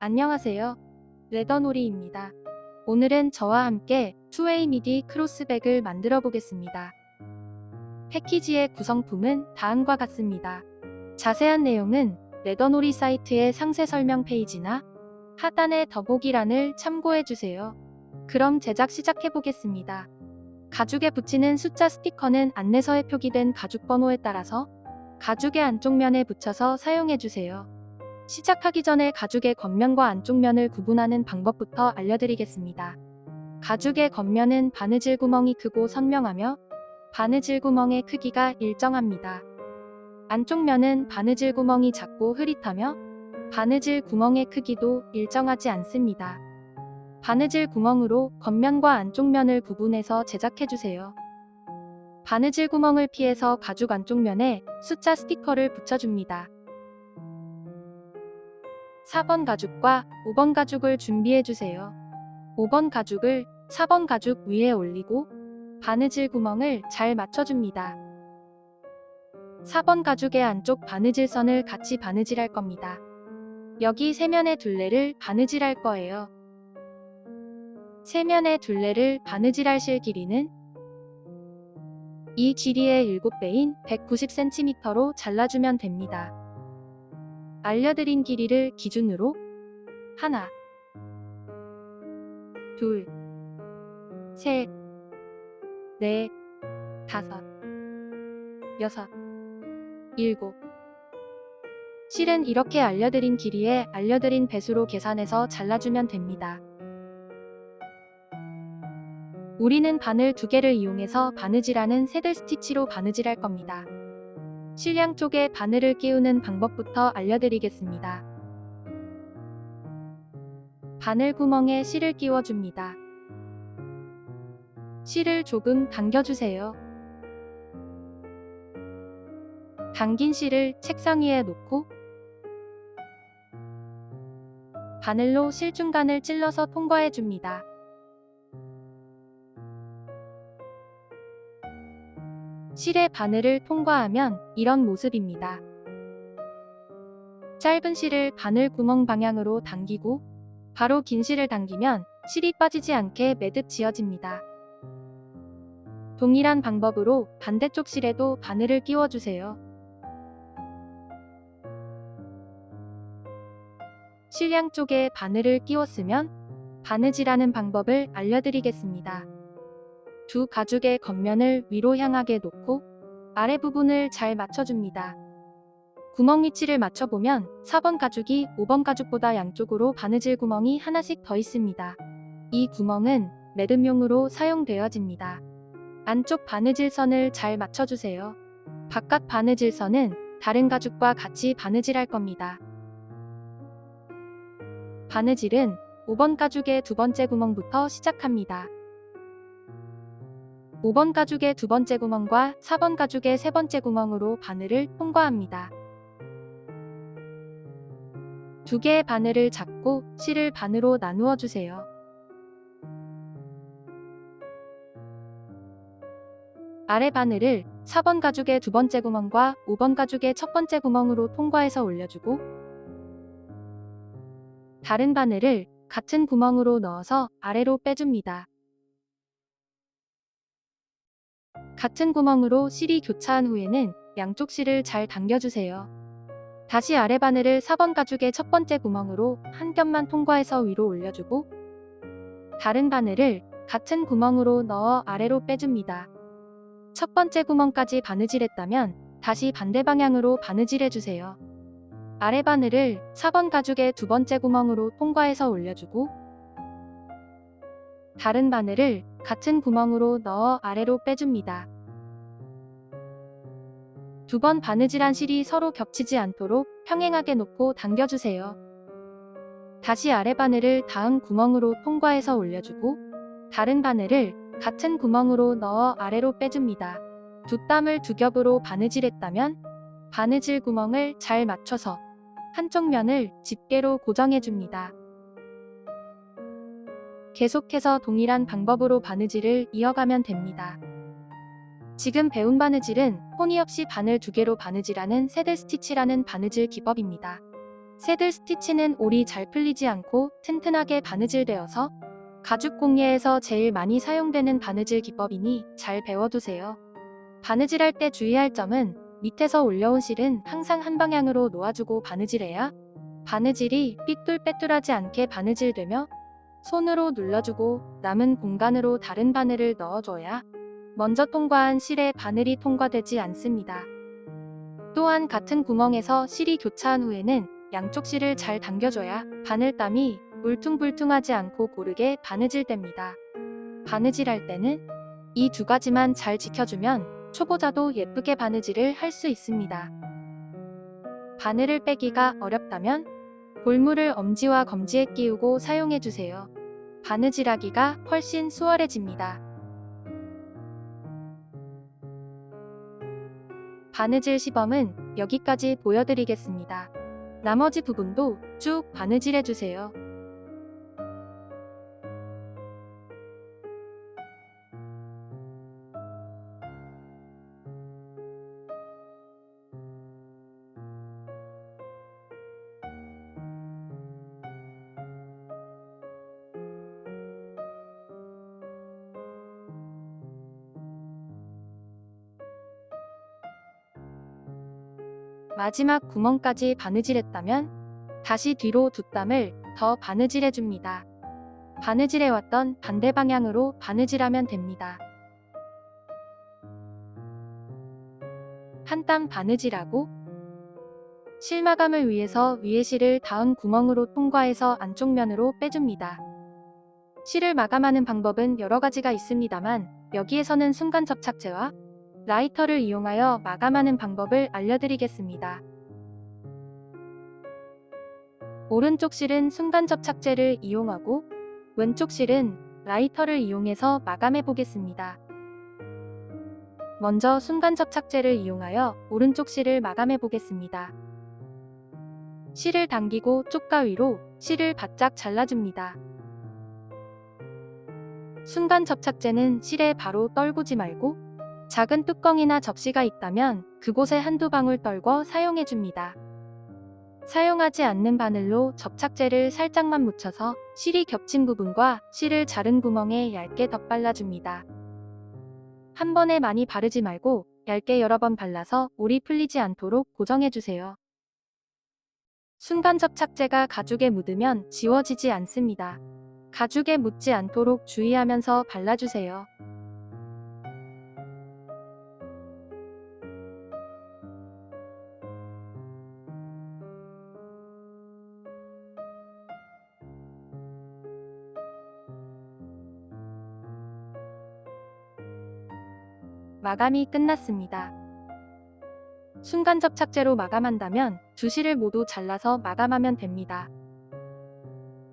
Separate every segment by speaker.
Speaker 1: 안녕하세요. 레더놀이입니다. 오늘은 저와 함께 투웨이 미디 크로스백을 만들어 보겠습니다. 패키지의 구성품은 다음과 같습니다. 자세한 내용은 레더놀이 사이트의 상세 설명 페이지나 하단의 더보기란을 참고해 주세요. 그럼 제작 시작해 보겠습니다. 가죽에 붙이는 숫자 스티커는 안내서에 표기된 가죽 번호에 따라서 가죽의 안쪽 면에 붙여서 사용해 주세요. 시작하기 전에 가죽의 겉면과 안쪽 면을 구분하는 방법부터 알려드리겠습니다. 가죽의 겉면은 바느질 구멍이 크고 선명하며 바느질 구멍의 크기가 일정합니다. 안쪽 면은 바느질 구멍이 작고 흐릿하며 바느질 구멍의 크기도 일정하지 않습니다. 바느질 구멍으로 겉면과 안쪽 면을 구분해서 제작해주세요. 바느질 구멍을 피해서 가죽 안쪽 면에 숫자 스티커를 붙여줍니다. 4번 가죽과 5번 가죽을 준비해주세요. 5번 가죽을 4번 가죽 위에 올리고 바느질 구멍을 잘 맞춰줍니다. 4번 가죽의 안쪽 바느질 선을 같이 바느질할 겁니다. 여기 세면의 둘레를 바느질할 거예요. 세면의 둘레를 바느질하실 길이는 이 길이의 7배인 190cm로 잘라주면 됩니다. 알려드린 길이를 기준으로. 하나, 둘, 셋, 넷, 다섯, 여섯, 일곱. 실은 이렇게 알려드린 길이에 알려드린 배수로 계산해서 잘라주면 됩니다. 우리는 바늘 두 개를 이용해서 바느질하는 새들 스티치로 바느질할 겁니다. 실량 쪽에 바늘을 끼우는 방법부터 알려드리겠습니다. 바늘 구멍에 실을 끼워줍니다. 실을 조금 당겨주세요. 당긴 실을 책상 위에 놓고 바늘로 실 중간을 찔러서 통과해줍니다. 실의 바늘을 통과하면 이런 모습입니다. 짧은 실을 바늘 구멍 방향으로 당기고 바로 긴 실을 당기면 실이 빠지지 않게 매듭 지어집니다. 동일한 방법으로 반대쪽 실에도 바늘을 끼워주세요. 실량 쪽에 바늘을 끼웠으면 바느질하는 방법을 알려드리겠습니다. 두 가죽의 겉면을 위로 향하게 놓고 아래 부분을 잘 맞춰줍니다. 구멍 위치를 맞춰보면 4번 가죽이 5번 가죽보다 양쪽으로 바느질 구멍이 하나씩 더 있습니다. 이 구멍은 매듭용으로 사용되어집니다. 안쪽 바느질 선을 잘 맞춰주세요. 바깥 바느질 선은 다른 가죽과 같이 바느질할 겁니다. 바느질은 5번 가죽의 두 번째 구멍부터 시작합니다. 5번 가죽의 두 번째 구멍과 4번 가죽의 세 번째 구멍으로 바늘을 통과합니다. 두 개의 바늘을 잡고 실을 반으로 나누어 주세요. 아래 바늘을 4번 가죽의 두 번째 구멍과 5번 가죽의 첫 번째 구멍으로 통과해서 올려주고 다른 바늘을 같은 구멍으로 넣어서 아래로 빼줍니다. 같은 구멍으로 실이 교차한 후에는 양쪽 실을 잘 당겨주세요. 다시 아래 바늘을 4번 가죽의 첫 번째 구멍으로 한 겹만 통과해서 위로 올려주고 다른 바늘을 같은 구멍으로 넣어 아래로 빼줍니다. 첫 번째 구멍까지 바느질했다면 다시 반대 방향으로 바느질해주세요. 아래 바늘을 4번 가죽의 두 번째 구멍으로 통과해서 올려주고 다른 바늘을 같은 구멍으로 넣어 아래로 빼줍니다. 두 번 바느질한 실이 서로 겹치지 않도록 평행하게 놓고 당겨주세요. 다시 아래 바늘을 다음 구멍으로 통과해서 올려주고 다른 바늘을 같은 구멍으로 넣어 아래로 빼줍니다. 두 땀을 두 겹으로 바느질했다면 바느질 구멍을 잘 맞춰서 한쪽 면을 집게로 고정해줍니다. 계속해서 동일한 방법으로 바느질을 이어가면 됩니다. 지금 배운 바느질은 혼이 없이 바늘 두 개로 바느질하는 새들 스티치라는 바느질 기법입니다. 새들 스티치는 올이 잘 풀리지 않고 튼튼하게 바느질되어서 가죽 공예에서 제일 많이 사용되는 바느질 기법이니 잘 배워두세요. 바느질할 때 주의할 점은 밑에서 올려온 실은 항상 한 방향으로 놓아주고 바느질해야 바느질이 삐뚤빼뚤하지 않게 바느질되며 손으로 눌러주고 남은 공간으로 다른 바늘을 넣어줘야 먼저 통과한 실에 바늘이 통과되지 않습니다. 또한 같은 구멍에서 실이 교차한 후에는 양쪽 실을 잘 당겨줘야 바늘땀이 울퉁불퉁하지 않고 고르게 바느질됩니다. 바느질할 때는 이 두 가지만 잘 지켜주면 초보자도 예쁘게 바느질을 할 수 있습니다. 바늘을 빼기가 어렵다면 볼물을 엄지와 검지에 끼우고 사용해주세요. 바느질하기가 훨씬 수월해집니다. 바느질 시범은 여기까지 보여드리겠습니다. 나머지 부분도 쭉 바느질 해주세요. 마지막 구멍까지 바느질했다면 다시 뒤로 두 땀을 더 바느질해줍니다. 바느질해왔던 반대 방향으로 바느질하면 됩니다. 한 땀 바느질하고 실마감을 위해서 위에 실을 닿은 구멍으로 통과해서 안쪽 면으로 빼줍니다. 실을 마감하는 방법은 여러 가지가 있습니다만 여기에서는 순간 접착제와 라이터를 이용하여 마감하는 방법을 알려드리겠습니다. 오른쪽 실은 순간 접착제를 이용하고 왼쪽 실은 라이터를 이용해서 마감해 보겠습니다. 먼저 순간 접착제를 이용하여 오른쪽 실을 마감해 보겠습니다. 실을 당기고 쪽가위로 실을 바짝 잘라줍니다. 순간 접착제는 실에 바로 떨구지 말고 작은 뚜껑이나 접시가 있다면 그곳에 한두 방울 떨궈 사용해줍니다. 사용하지 않는 바늘로 접착제를 살짝만 묻혀서 실이 겹친 부분과 실을 자른 구멍에 얇게 덧발라줍니다. 한 번에 많이 바르지 말고 얇게 여러 번 발라서 올이 풀리지 않도록 고정해주세요. 순간 접착제가 가죽에 묻으면 지워지지 않습니다. 가죽에 묻지 않도록 주의하면서 발라주세요. 마감이 끝났습니다. 순간 접착제로 마감한다면 두 실을 모두 잘라서 마감하면 됩니다.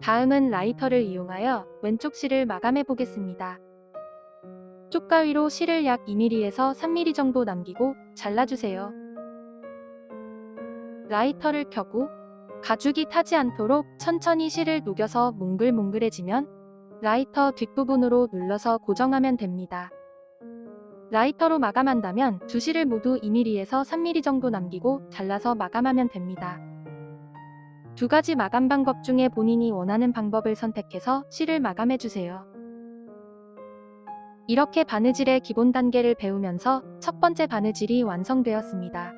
Speaker 1: 다음은 라이터를 이용하여 왼쪽 실을 마감해 보겠습니다. 쪽가위로 실을 약 2mm에서 3mm 정도 남기고 잘라주세요. 라이터를 켜고 가죽이 타지 않도록 천천히 실을 녹여서 몽글몽글해지면 라이터 뒷부분으로 눌러서 고정하면 됩니다. 라이터로 마감한다면 두 실을 모두 2mm에서 3mm 정도 남기고 잘라서 마감하면 됩니다. 두 가지 마감 방법 중에 본인이 원하는 방법을 선택해서 실을 마감해주세요. 이렇게 바느질의 기본 단계를 배우면서 첫 번째 바느질이 완성되었습니다.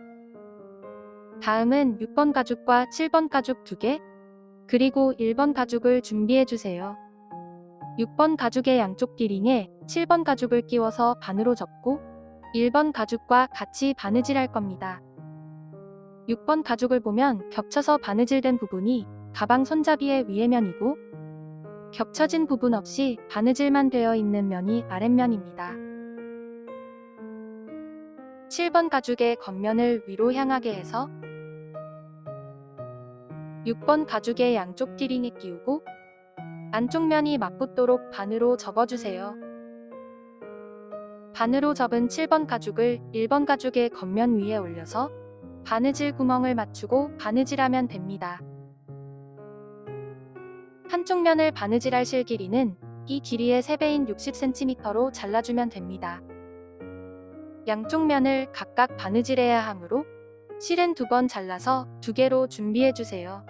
Speaker 1: 다음은 6번 가죽과 7번 가죽 2개, 그리고 1번 가죽을 준비해주세요. 6번 가죽의 양쪽 기링에 7번 가죽을 끼워서 반으로 접고 1번 가죽과 같이 바느질 할 겁니다. 6번 가죽을 보면 겹쳐서 바느질된 부분이 가방 손잡이의 위에 면이고 겹쳐진 부분 없이 바느질만 되어 있는 면이 아랫면입니다. 7번 가죽의 겉면을 위로 향하게 해서 6번 가죽의 양쪽 티링에 끼우고 안쪽 면이 맞붙도록 반으로 접어주세요. 반으로 접은 7번 가죽을 1번 가죽의 겉면 위에 올려서 바느질 구멍을 맞추고 바느질하면 됩니다. 한쪽 면을 바느질할 실 길이는 이 길이의 3배인 60cm로 잘라주면 됩니다. 양쪽 면을 각각 바느질해야 하므로 실은 두 번 잘라서 두 개로 준비해주세요.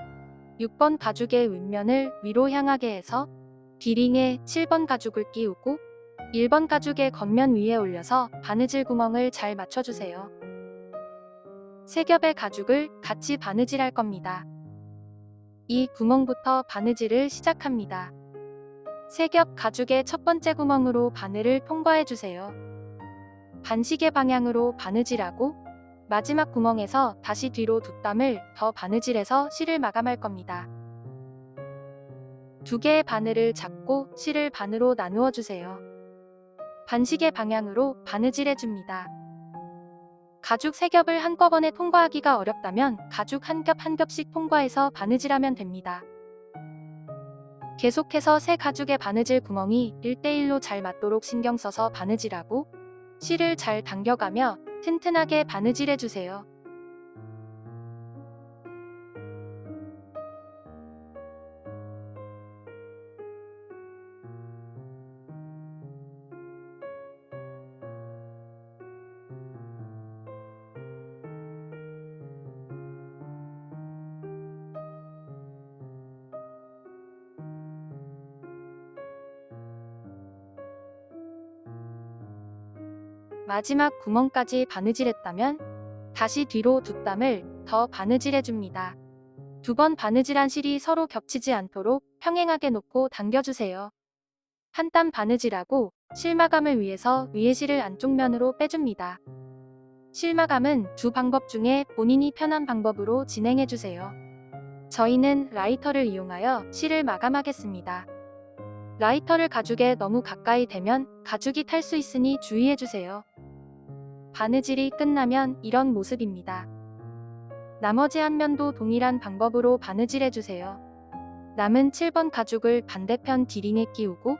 Speaker 1: 6번 가죽의 윗면을 위로 향하게 해서 디링에 7번 가죽을 끼우고 1번 가죽의 겉면 위에 올려서 바느질 구멍을 잘 맞춰주세요. 세 겹의 가죽을 같이 바느질할 겁니다. 이 구멍부터 바느질을 시작합니다. 세 겹 가죽의 첫 번째 구멍으로 바늘을 통과해 주세요. 반시계 방향으로 바느질하고 마지막 구멍에서 다시 뒤로 두 땀을 더 바느질해서 실을 마감할 겁니다. 두 개의 바늘을 잡고 실을 반으로 나누어 주세요. 반시계 방향으로 바느질해 줍니다. 가죽 3겹을 한꺼번에 통과하기가 어렵다면 가죽 한 겹 한 겹씩 통과해서 바느질하면 됩니다. 계속해서 새 가죽의 바느질 구멍이 1대1로 잘 맞도록 신경 써서 바느질하고 실을 잘 당겨가며 튼튼하게 바느질해 주세요. 마지막 구멍까지 바느질했다면 다시 뒤로 두 땀을 더 바느질해 줍니다. 두 번 바느질한 실이 서로 겹치지 않도록 평행하게 놓고 당겨주세요. 한 땀 바느질하고 실마감을 위해서 위에 실을 안쪽 면으로 빼줍니다. 실마감은 두 방법 중에 본인이 편한 방법으로 진행해 주세요. 저희는 라이터를 이용하여 실을 마감하겠습니다. 라이터를 가죽에 너무 가까이 대면 가죽이 탈 수 있으니 주의해 주세요. 바느질이 끝나면 이런 모습입니다. 나머지 한 면도 동일한 방법으로 바느질해 주세요. 남은 7번 가죽을 반대편 디링에 끼우고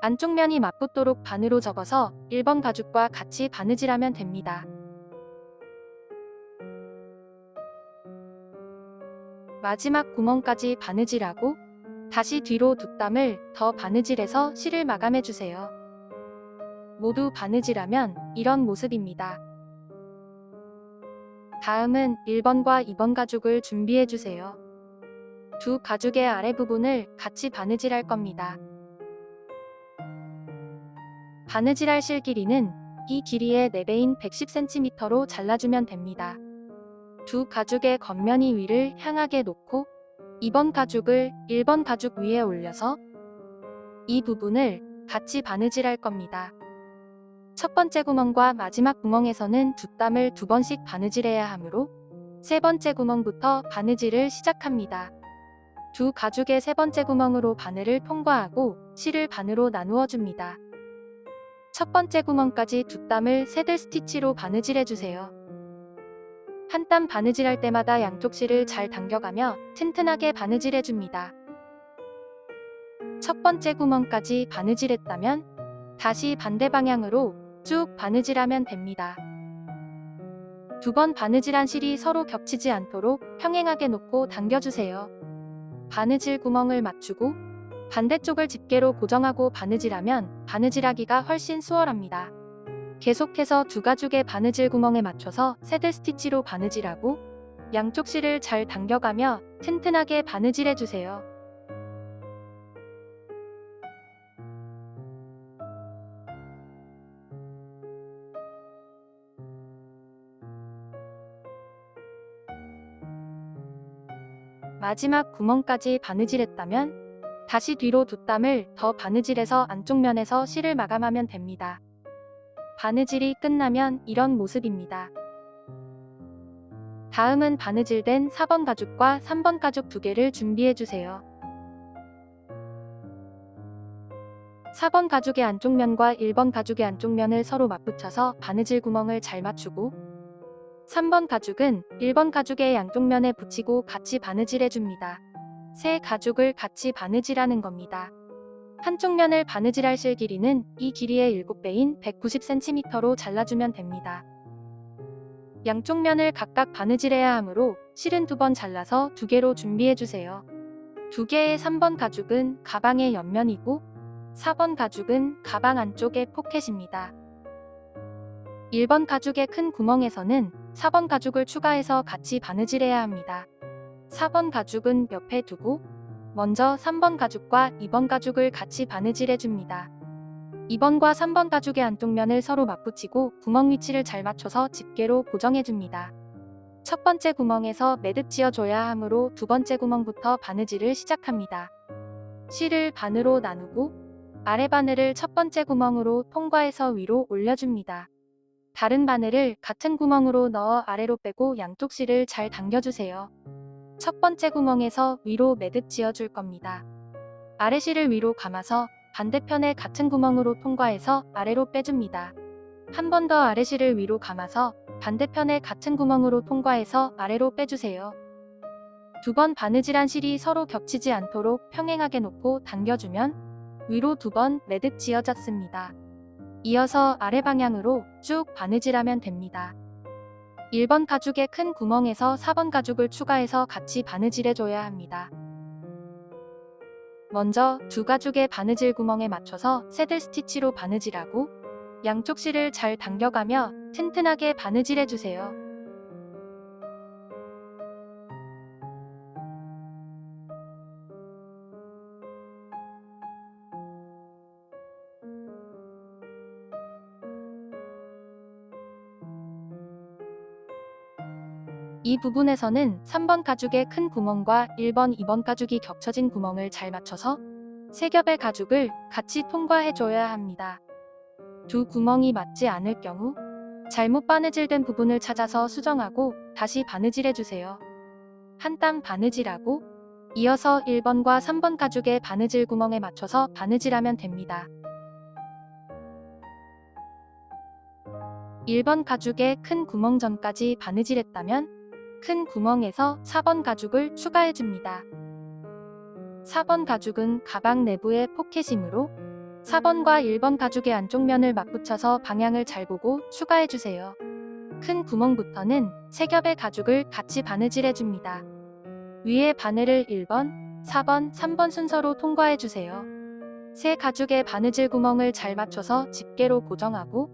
Speaker 1: 안쪽 면이 맞붙도록 반으로 접어서 1번 가죽과 같이 바느질하면 됩니다. 마지막 구멍까지 바느질하고 다시 뒤로 두 땀을 더 바느질해서 실을 마감해 주세요. 모두 바느질하면 이런 모습입니다. 다음은 1번과 2번 가죽을 준비해 주세요. 두 가죽의 아래 부분을 같이 바느질할 겁니다. 바느질할 실 길이는 이 길이의 4배인 110cm로 잘라주면 됩니다. 두 가죽의 겉면이 위를 향하게 놓고 2번 가죽을 1번 가죽 위에 올려서 이 부분을 같이 바느질할 겁니다. 첫 번째 구멍과 마지막 구멍에서는 두 땀을 두 번씩 바느질해야 하므로 세 번째 구멍부터 바느질을 시작합니다. 두 가죽의 세 번째 구멍으로 바늘을 통과하고 실을 반으로 나누어 줍니다. 첫 번째 구멍까지 두 땀을 새들 스티치로 바느질해 주세요. 한 땀 바느질할 때마다 양쪽 실을 잘 당겨가며 튼튼하게 바느질해 줍니다. 첫 번째 구멍까지 바느질했다면 다시 반대 방향으로 쭉 바느질하면 됩니다. 두 번 바느질한 실이 서로 겹치지 않도록 평행하게 놓고 당겨주세요. 바느질 구멍을 맞추고 반대쪽을 집게로 고정하고 바느질하면 바느질하기가 훨씬 수월합니다. 계속해서 두 가죽의 바느질 구멍에 맞춰서 새들 스티치로 바느질하고 양쪽 실을 잘 당겨가며 튼튼하게 바느질해주세요. 마지막 구멍까지 바느질했다면 다시 뒤로 두 땀을 더 바느질해서 안쪽 면에서 실을 마감하면 됩니다. 바느질이 끝나면 이런 모습입니다. 다음은 바느질된 4번 가죽과 3번 가죽 두 개를 준비해 주세요. 4번 가죽의 안쪽 면과 1번 가죽의 안쪽 면을 서로 맞붙여서 바느질 구멍을 잘 맞추고 3번 가죽은 1번 가죽의 양쪽 면에 붙이고 같이 바느질해 줍니다. 새 가죽을 같이 바느질하는 겁니다. 한쪽 면을 바느질할 실 길이는 이 길이의 7배인 190cm로 잘라주면 됩니다. 양쪽 면을 각각 바느질해야 하므로 실은 두 번 잘라서 두 개로 준비해주세요. 두 개의 3번 가죽은 가방의 옆면이고 4번 가죽은 가방 안쪽의 포켓입니다. 1번 가죽의 큰 구멍에서는 4번 가죽을 추가해서 같이 바느질해야 합니다. 4번 가죽은 옆에 두고 먼저 3번 가죽과 2번 가죽을 같이 바느질해 줍니다. 2번과 3번 가죽의 안쪽면을 서로 맞붙이고 구멍 위치를 잘 맞춰서 집게로 고정해 줍니다. 첫 번째 구멍에서 매듭 지어줘야 하므로 두 번째 구멍부터 바느질을 시작합니다. 실을 반으로 나누고 아래 바늘을 첫 번째 구멍으로 통과해서 위로 올려줍니다. 다른 바늘을 같은 구멍으로 넣어 아래로 빼고 양쪽 실을 잘 당겨주세요. 첫 번째 구멍에서 위로 매듭 지어줄 겁니다. 아래 실을 위로 감아서 반대편에 같은 구멍으로 통과해서 아래로 빼줍니다. 한 번 더 아래 실을 위로 감아서 반대편에 같은 구멍으로 통과해서 아래로 빼주세요. 두 번 바느질한 실이 서로 겹치지 않도록 평행하게 놓고 당겨주면 위로 두 번 매듭 지어졌습니다. 이어서 아래 방향으로 쭉 바느질하면 됩니다. 1번 가죽의 큰 구멍에서 4번 가죽을 추가해서 같이 바느질해줘야 합니다. 먼저 두 가죽의 바느질 구멍에 맞춰서 새들 스티치로 바느질하고 양쪽 실을 잘 당겨가며 튼튼하게 바느질해주세요. 부분에서는 3번 가죽의 큰 구멍과 1번, 2번 가죽이 겹쳐진 구멍을 잘 맞춰서 세 겹의 가죽을 같이 통과해줘야 합니다. 두 구멍이 맞지 않을 경우 잘못 바느질된 부분을 찾아서 수정하고 다시 바느질해주세요. 한 땀 바느질하고 이어서 1번과 3번 가죽의 바느질 구멍에 맞춰서 바느질하면 됩니다. 1번 가죽의 큰 구멍 전까지 바느질했다면 큰 구멍에서 4번 가죽을 추가해줍니다. 4번 가죽은 가방 내부의 포켓이므로 4번과 1번 가죽의 안쪽 면을 맞붙여서 방향을 잘 보고 추가해주세요. 큰 구멍부터는 세 겹의 가죽을 같이 바느질해줍니다. 위에 바늘을 1번, 4번, 3번 순서로 통과해주세요. 세 가죽의 바느질 구멍을 잘 맞춰서 집게로 고정하고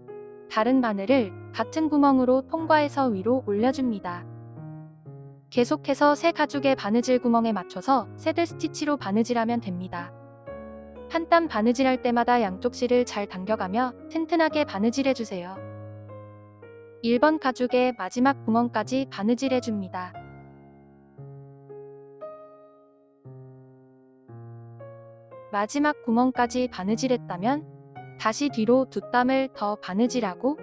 Speaker 1: 다른 바늘을 같은 구멍으로 통과해서 위로 올려줍니다. 계속해서 새 가죽의 바느질 구멍에 맞춰서 새들 스티치로 바느질하면 됩니다. 한 땀 바느질할 때마다 양쪽 실을 잘 당겨가며 튼튼하게 바느질해주세요. 1번 가죽의 마지막 구멍까지 바느질해줍니다. 마지막 구멍까지 바느질했다면 다시 뒤로 두 땀을 더 바느질하고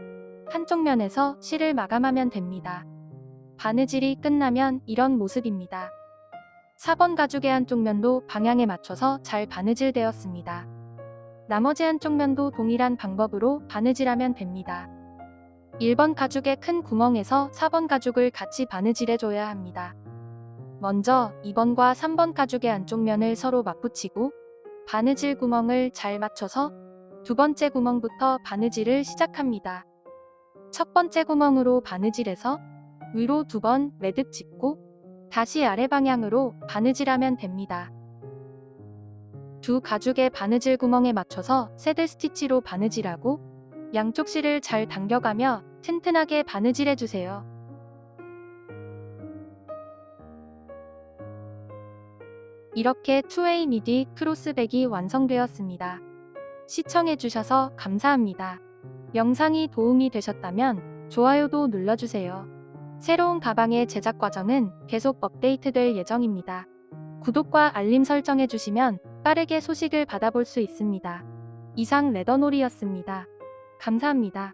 Speaker 1: 한쪽 면에서 실을 마감하면 됩니다. 바느질이 끝나면 이런 모습입니다. 4번 가죽의 한쪽 면도 방향에 맞춰서 잘 바느질 되었습니다. 나머지 한쪽 면도 동일한 방법으로 바느질하면 됩니다. 1번 가죽의 큰 구멍에서 4번 가죽을 같이 바느질해줘야 합니다. 먼저 2번과 3번 가죽의 안쪽 면을 서로 맞붙이고 바느질 구멍을 잘 맞춰서 두 번째 구멍부터 바느질을 시작합니다. 첫 번째 구멍으로 바느질해서 위로 두 번 매듭 짚고 다시 아래 방향으로 바느질하면 됩니다. 두 가죽의 바느질 구멍에 맞춰서 새들 스티치로 바느질하고 양쪽 실을 잘 당겨가며 튼튼하게 바느질해주세요. 이렇게 투웨이 미디 크로스백이 완성되었습니다. 시청해주셔서 감사합니다. 영상이 도움이 되셨다면 좋아요도 눌러주세요. 새로운 가방의 제작 과정은 계속 업데이트될 예정입니다. 구독과 알림 설정해 주시면 빠르게 소식을 받아볼 수 있습니다. 이상 레더놀이였습니다. 감사합니다.